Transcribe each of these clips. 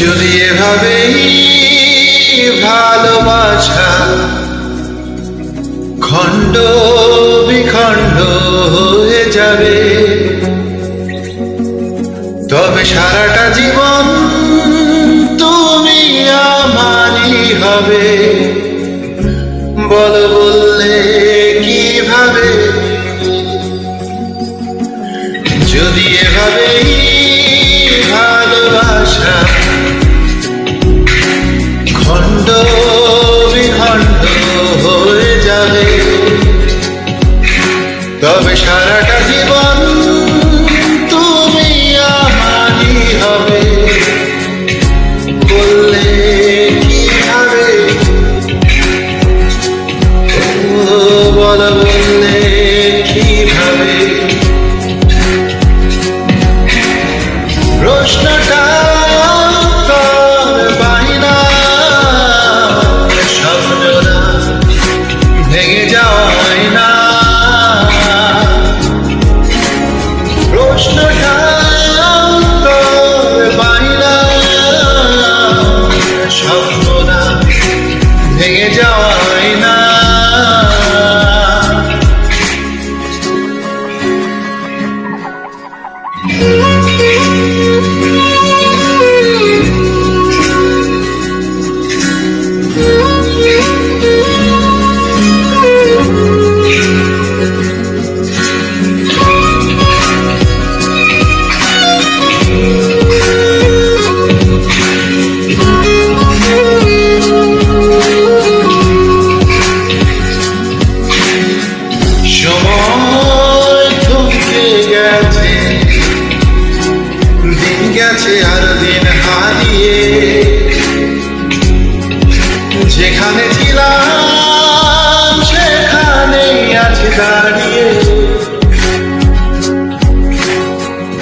যদি এভাবেই ভালোবাসা খণ্ড বিখণ্ড হয়ে যাবে। তবে সারাটা জীবন তুমি আমারই হবে। বল বললে কীভাবে? যদি এভাবেই ভালোবাসা সারাটা জীবন দাঁড়িয়ে।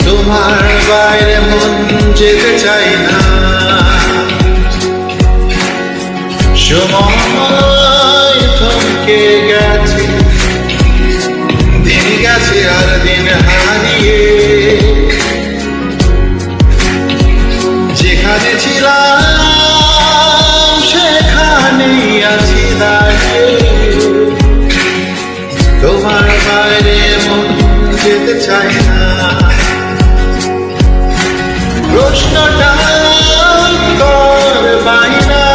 তোমার বাইরে মন যেতে চাই না। সময় থমকে গেছে। দিন গেছে আর দিন প্রশ্নটা তোর বাইনা